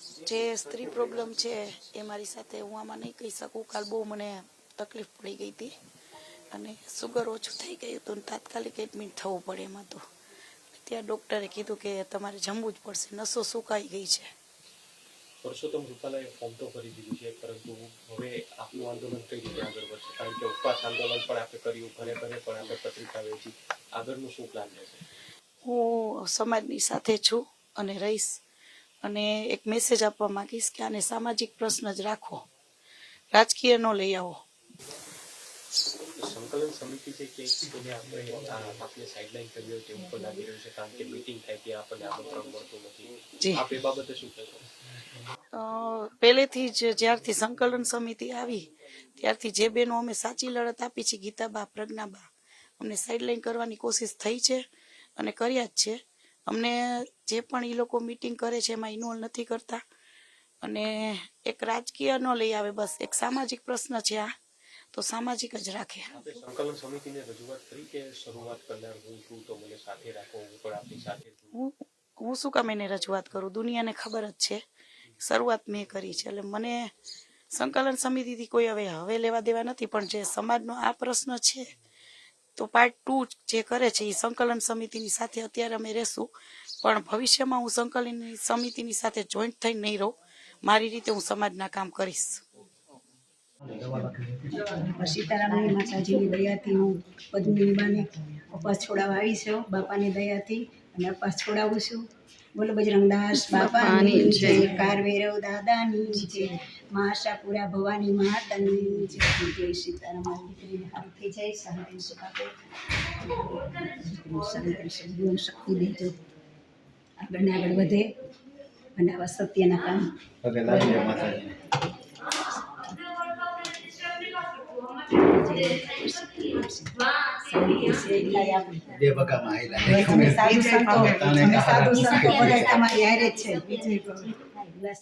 જે સ્ત્રી પ્રોબ્લેમ છે એ મારી સાથે હું આમાં નહીં કહી શકું. કાલ બહુ મને તકલીફ પડી ગઈ હતી અને સુગર ઓછું થઈ ગયું હતું તાત્કાલિક એડમિટ થવું પડે એમાં તો. ત્યાં ડૉક્ટરે કીધું કે તમારે જમવું જ પડશે નસો સુકાઈ ગઈ છે. પરસોત્તમ રૂપાલાએ ફોર્મ તો ભરી દીધું છે પરંતુ હવે આપનું આંદોલન કઈ રીતે આગળ વધશે? કારણ કે ઉપવાસ આંદોલન પણ આપણે કર્યું ઘરે ઘરે પણ આપણે પત્રિકા વેચી. આગળનું શું પ્લાન રહેશે? હું સમાજની સાથે છું અને રહીશ. અને એક મેસેજ આપવા માંગીશ કે આને સામાજિક પ્રશ્ન જ રાખો. રાજકીય ન લઈ આવો. સંકલન સમિતિ છે કે એને આપણે આ આપણે સાઇડલાઇન કરી હોય તેવું પણ લાગી રહ્યું છે કારણ કે મીટિંગ થાય ત્યાં આપણને આમંત્રણ મળતું નથી. આપ એ બાબતે શું કહેશો? અ, પહેલેથી જ જ્યારથી સંકલન સમિતિ આવી ત્યારથી જે બેનો અમે સાચી લડત આપી છે ગીતાબા પ્રજ્ઞાબા અમને સાઇડલાઇન કરવાની કોશિશ થઈ છે અને કર્યા જ છે. અમને જે પણ એ લોકો મિટિંગ કરે છે એમાં ઇન્વોલ્વ નથી કરતા. અને એક રાજકીય ન લઈ આવે બસ એક સામાજિક પ્રશ્ન છે આ. તો સામાજિક જ રાખે. સંકલન સમિતિને રજૂઆત કરી કે શરૂઆત કરનાર હું છું તો મને સાથે રાખો હું પણ આપની સાથે હું હું શું કામ એને રજૂઆત કરું? દુનિયાને ખબર જ છે. શરૂઆત મેં કરી છે. એટલે મને સંકલન સમિતિથી કોઈ હવે હવે લેવા દેવા નથી પણ જે સમાજનો આ પ્રશ્ન છે તો પાર્ટ ટુ જે કરે છે એ સંકલન સમિતિની સાથે અત્યારે અમે રહેશું. પણ ભવિષ્યમાં હું સંકલન સમિતિની સાથે જોઈન્ટ થઈને નહીં રહું. મારી રીતે હું સમાજના કામ કરીશ. સીતારામની માતાજીની દયાથી હું પદ્મિની બાને અપાસ છોડાવવા આવી છું બાપાની દયાથી. અને પછોડાવું છોડાવું છું બોલો બજરંગદાસ બાપાની જય કારવેરવ દાદાની જય મા આશાપુરા ભવાની માતાની જય જય સીતારામ મારી દીકરીને હારું થઈ જાય શાંતિ સુખ આપે શાંતિ શક્તિ દેજો આગળ ને આગળ વધે અને આવા સત્યના કામ જાય બે બગામાં તમે સાધુ સંતો બધા તમારી હારે જ છે